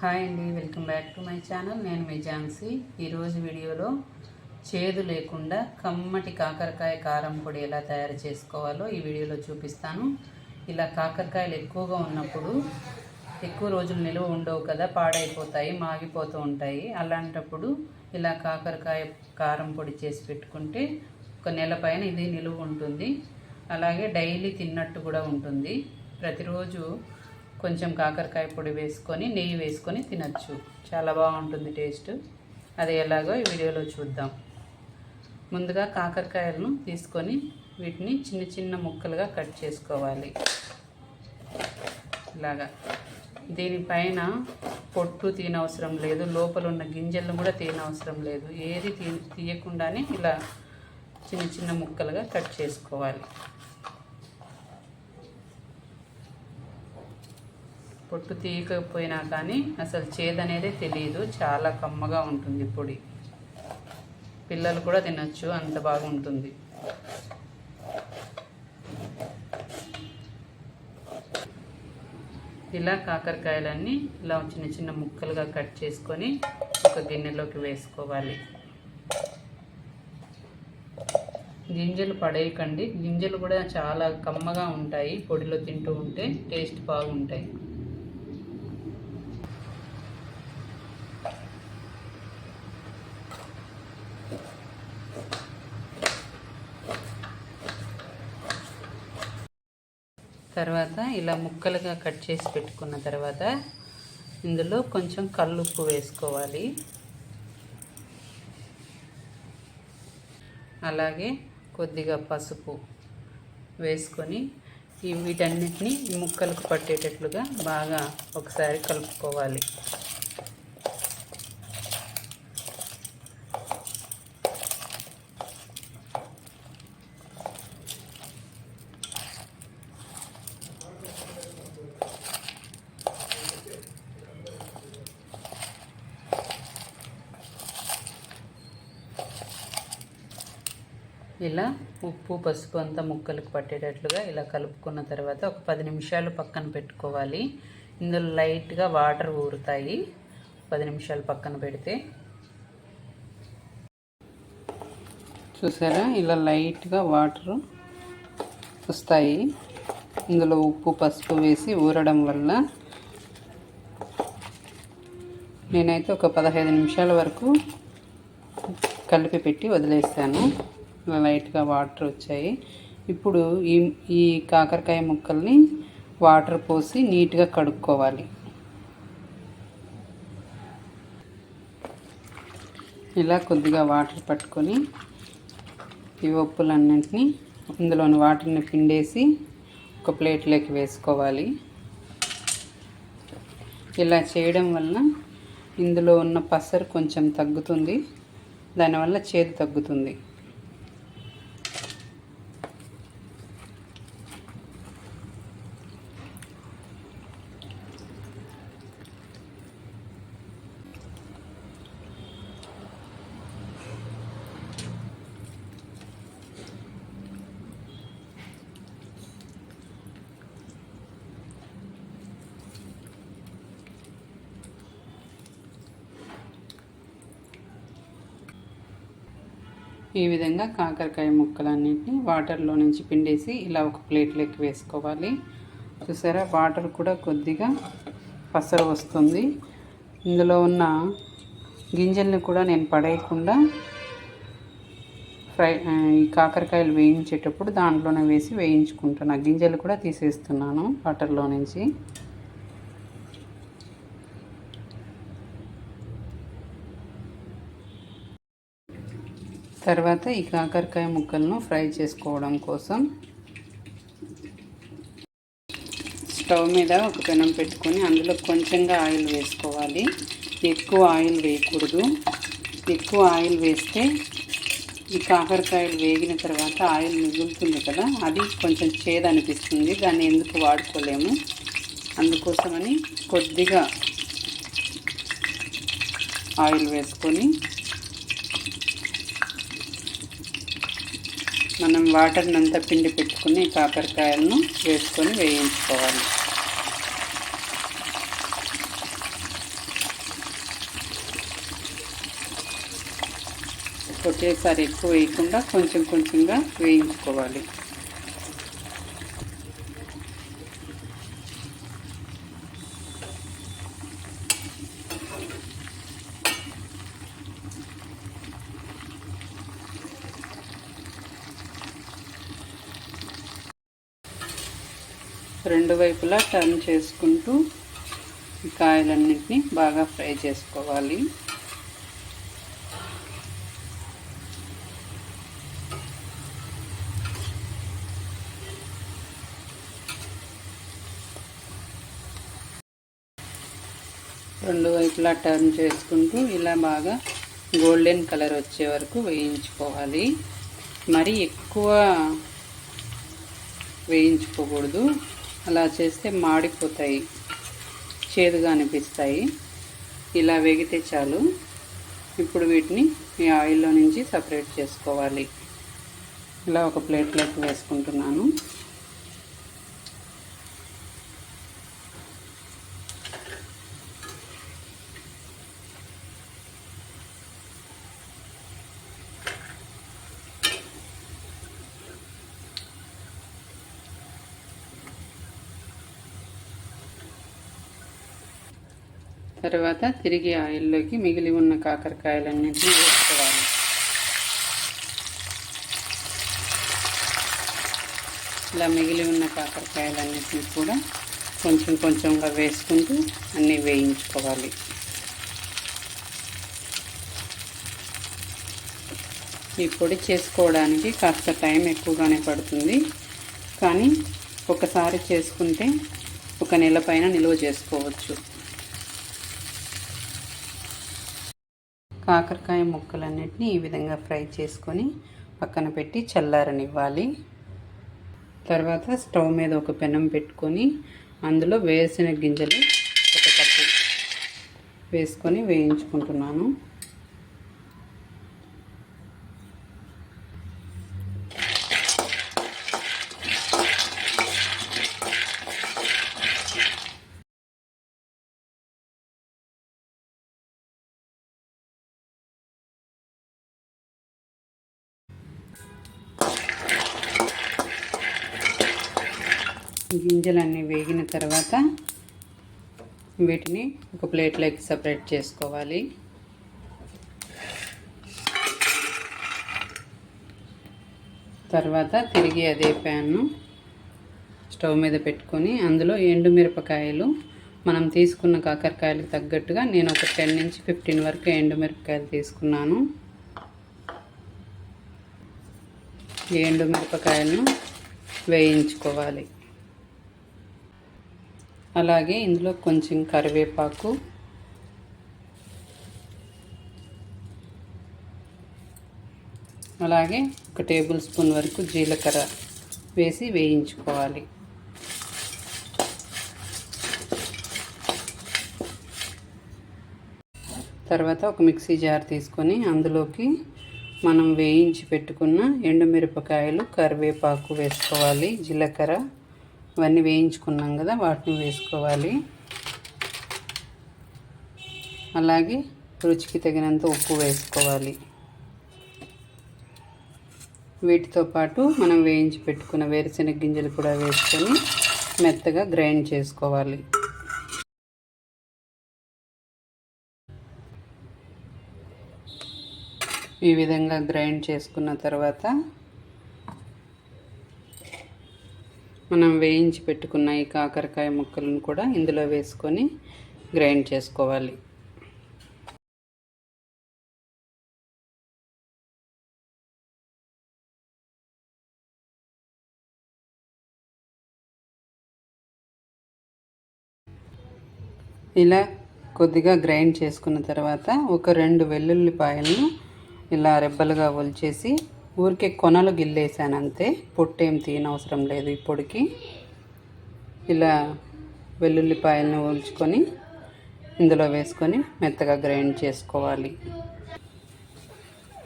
Hi అండి welcome back to my channel. నేను మీ ఝాన్సీ. ఈరోజు వీడియోలో చేదు లేకుండా కమ్మటి కాకరకాయ కారం పొడి ఎలా తయారు చేసుకోవాలో ఈ వీడియోలో చూపిస్తాను. ఇలా కాకరకాయలు ఎక్కువగా ఉన్నప్పుడు ఎక్కువ రోజులు నిలువ ఉండవు కదా పాడైపోతాయి మాగిపోతూ ఉంటాయి. అలాంటప్పుడు ఇలా కాకరకాయ కారం పొడి చేసి పెట్టుకుంటే ఒక నెల పైన ఇది నిలువ ఉంటుంది. అలాగే డైలీ తిన్నట్టు కూడా ఉంటుంది. ప్రతిరోజు కొంచెం కాకరకాయ పొడి వేసుకొని నెయ్యి వేసుకొని తినచ్చు. చాలా బాగుంటుంది టేస్ట్. అది ఎలాగో ఈ వీడియోలో చూద్దాం. ముందుగా కాకరకాయలను తీసుకొని వీటిని చిన్న చిన్న ముక్కలుగా కట్ చేసుకోవాలి. ఇలాగా. దీనిపైన పొట్టు తీనవసరం లేదు. లోపల ఉన్న గింజలను కూడా తీనవసరం లేదు. ఏది తీ తీయకుండానే ఇలా చిన్న చిన్న ముక్కలుగా కట్ చేసుకోవాలి. పొట్టు తీయకపోయినా కానీ అసలు చేదనేదే తెలియదు చాలా కమ్మగా ఉంటుంది పొడి. పిల్లలు కూడా తినచ్చు అంత బాగుంటుంది. ఇలా కాకరకాయలన్నీ ఇలా చిన్న చిన్న ముక్కలుగా కట్ చేసుకొని ఒక గిన్నెలోకి వేసుకోవాలి. గింజలు పడేయకండి. గింజలు కూడా చాలా కమ్మగా ఉంటాయి. పొడిలో తింటూ ఉంటే టేస్ట్ బాగుంటాయి. తర్వాత ఇలా ముక్కలుగా కట్ చేసి పెట్టుకున్న తర్వాత ఇందులో కొంచెం కల్లుప్పు వేసుకోవాలి. అలాగే కొద్దిగా పసుపు వేసుకొని ఈ వీటన్నిటిని ముక్కలకు పట్టేటట్లుగా బాగా ఒకసారి కలుపుకోవాలి. ఇలా ఉప్పు పసుపు అంతా ముక్కలకు పట్టేటట్లుగా ఇలా కలుపుకున్న తర్వాత ఒక పది నిమిషాలు పక్కన పెట్టుకోవాలి. ఇందులో లైట్గా వాటర్ ఊరుతాయి. పది నిమిషాలు పక్కన పెడితే. చూసారా? ఇలా లైట్గా వాటర్ వస్తాయి. ఇందులో ఉప్పు పసుపు వేసి ఊరడం వల్ల నేనైతే ఒక పదహైదు నిమిషాల వరకు కలిపి పెట్టి వదిలేస్తాను. లైట్గా వాటర్ వచ్చాయి. ఇప్పుడు ఈ ఈ కాకరకాయ ముక్కల్ని వాటర్ పోసి నీట్గా కడుక్కోవాలి. ఇలా కొద్దిగా వాటర్ పట్టుకొని ఈ ఒప్పులన్నింటినీ ఇందులోని వాటర్ని పిండేసి ఒక ప్లేట్లోకి వేసుకోవాలి. ఇలా చేయడం వల్ల ఇందులో ఉన్న పసరు కొంచెం తగ్గుతుంది. దానివల్ల చేదు తగ్గుతుంది. ఈ విధంగా కాకరకాయ ముక్కలన్నింటినీ వాటర్లో నుంచి పిండేసి ఇలా ఒక ప్లేట్లోకి వేసుకోవాలి. చూసారా? వాటర్ కూడా కొద్దిగా పసరు వస్తుంది. ఇందులో ఉన్న గింజల్ని కూడా నేను పడేయకుండా ఫ్రై ఈ కాకరకాయలు వేయించేటప్పుడు దాంట్లోనే వేసి వేయించుకుంటాను. ఆ గింజలు కూడా తీసేస్తున్నాను వాటర్లో నుంచి. తర్వాత ఈ కాకరకాయ ముక్కలను ఫ్రై చేసుకోవడం కోసం స్టవ్ మీద ఒక పెనం పెట్టుకొని అందులో కొంచెంగా ఆయిల్ వేసుకోవాలి. ఎక్కువ ఆయిల్ వేయకూడదు. ఎక్కువ ఆయిల్ వేస్తే ఈ కాకరకాయలు వేగిన తర్వాత ఆయిల్ మిగులుతుంది కదా అది కొంచెం చేదు అనిపిస్తుంది. దాన్ని ఎందుకు వాడుకోలేము? అందుకోసమని కొద్దిగా ఆయిల్ వేసుకొని మనం వాటర్ని అంతా పిండి పెట్టుకుని కాకరకాయలను వేసుకొని వేయించుకోవాలి. ఒకేసారి ఎక్కువ వేయకుండా కొంచెం కొంచెంగా వేయించుకోవాలి. రెండు వైపులా టర్న్ చేసుకుంటూ ఈ కాయలన్నింటినీ బాగా ఫ్రై చేసుకోవాలి. రెండు వైపులా టర్న్ చేసుకుంటూ ఇలా బాగా గోల్డెన్ కలర్ వచ్చే వరకు వేయించుకోవాలి. మరి ఎక్కువ వేయించుకోకూడదు. అలా చేస్తే మాడిపోతాయి చేదుగా అనిపిస్తాయి. ఇలా వేగితే చాలు. ఇప్పుడు వీటిని ఈ ఆయిల్లో నుంచి సపరేట్ చేసుకోవాలి. ఇలా ఒక ప్లేట్లోకి వేసుకుంటున్నాను. తర్వాత తిరిగి ఆయిల్లోకి మిగిలి ఉన్న కాకరకాయలన్నింటినీ వేసుకోవాలి. ఇలా మిగిలి ఉన్న కాకరకాయలన్నింటినీ కూడా కొంచెం కొంచెంగా వేసుకుంటూ అన్నీ వేయించుకోవాలి. ఈ పొడి చేసుకోవడానికి కాస్త టైం ఎక్కువగానే పడుతుంది. కానీ ఒకసారి చేసుకుంటే ఒక నెల పైన నిల్వ చేసుకోవచ్చు. కాకరకాయ ముక్కలన్నిటిని ఈ విధంగా ఫ్రై చేసుకొని పక్కన పెట్టి చల్లారనివ్వాలి. తర్వాత స్టవ్ మీద ఒక పెనం పెట్టుకొని అందులో వేసిన గింజలు ఒక కప్పు వేసుకొని వేయించుకుంటున్నాను. గింజలన్నీ వేగిన తర్వాత వీటిని ఒక ప్లేట్లోకి సపరేట్ చేసుకోవాలి. తర్వాత తిరిగి అదే ప్యాన్ను స్టవ్ మీద పెట్టుకొని అందులో ఎండుమిరపకాయలు మనం తీసుకున్న కాకరకాయలకు తగ్గట్టుగా నేను ఒక టెన్ నుంచి ఫిఫ్టీన్ వరకు ఎండుమిరపకాయలు తీసుకున్నాను. ఎండుమిరపకాయలను వేయించుకోవాలి. అలాగే ఇందులో కొంచెం కరివేపాకు. అలాగే ఒక టేబుల్ స్పూన్ వరకు జీలకర్ర వేసి వేయించుకోవాలి. తర్వాత ఒక మిక్సీ జార్ తీసుకొని అందులోకి మనం వేయించి పెట్టుకున్న ఎండుమిరపకాయలు కరివేపాకు వేసుకోవాలి జీలకర్ర. ఇవన్నీ వేయించుకున్నాం కదా వాటిని వేసుకోవాలి. అలాగే రుచికి తగినంత ఉప్పు వేసుకోవాలి. వీటితో పాటు మనం వేయించి పెట్టుకున్న వేరుశెనగ గింజలు కూడా వేసుకొని మెత్తగా గ్రైండ్ చేసుకోవాలి. ఈ విధంగా గ్రైండ్ చేసుకున్న తర్వాత మనం వేయించి పెట్టుకున్న ఈ కాకరకాయ ముక్కలను కూడా ఇందులో వేసుకొని గ్రైండ్ చేసుకోవాలి. ఇలా కొద్దిగా గ్రైండ్ చేసుకున్న తర్వాత ఒక రెండు వెల్లుల్లిపాయలను ఇలా రెబ్బలుగా ఒలిచేసి ఊరికే కొనలు గిల్లేసాను అంతే పొట్టేం తీయనవసరం లేదు ఈ పొడికి ఇలా వెల్లుల్లిపాయలను ఒలుచుకొని ఇందులో వేసుకొని మెత్తగా గ్రైండ్ చేసుకోవాలి.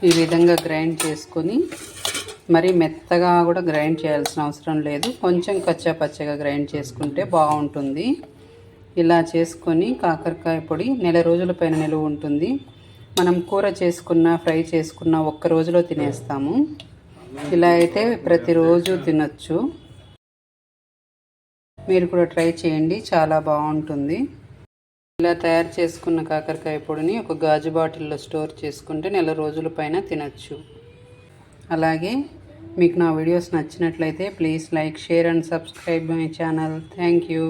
ఈ విధంగా గ్రైండ్ చేసుకొని మరి మెత్తగా కూడా గ్రైండ్ చేయాల్సిన అవసరం లేదు. కొంచెం కచ్చా పచ్చగా గ్రైండ్ చేసుకుంటే బాగుంటుంది. ఇలా చేసుకొని కాకరకాయ పొడి నెల రోజుల పైన నిలువ ఉంటుంది. మనం కూర చేసుకున్న ఫ్రై చేసుకున్న ఒక్క రోజులో తినేస్తాము. ఇలా అయితే ప్రతిరోజు తినచ్చు. మీరు కూడా ట్రై చేయండి చాలా బాగుంటుంది. ఇలా తయారు చేసుకున్న కాకరకాయ పొడిని ఒక గాజు బాటిల్లో స్టోర్ చేసుకుంటే నెల రోజుల పైన తినచ్చు. అలాగే మీకు నా వీడియోస్ నచ్చినట్లయితే please like share and subscribe my channel. Thank you.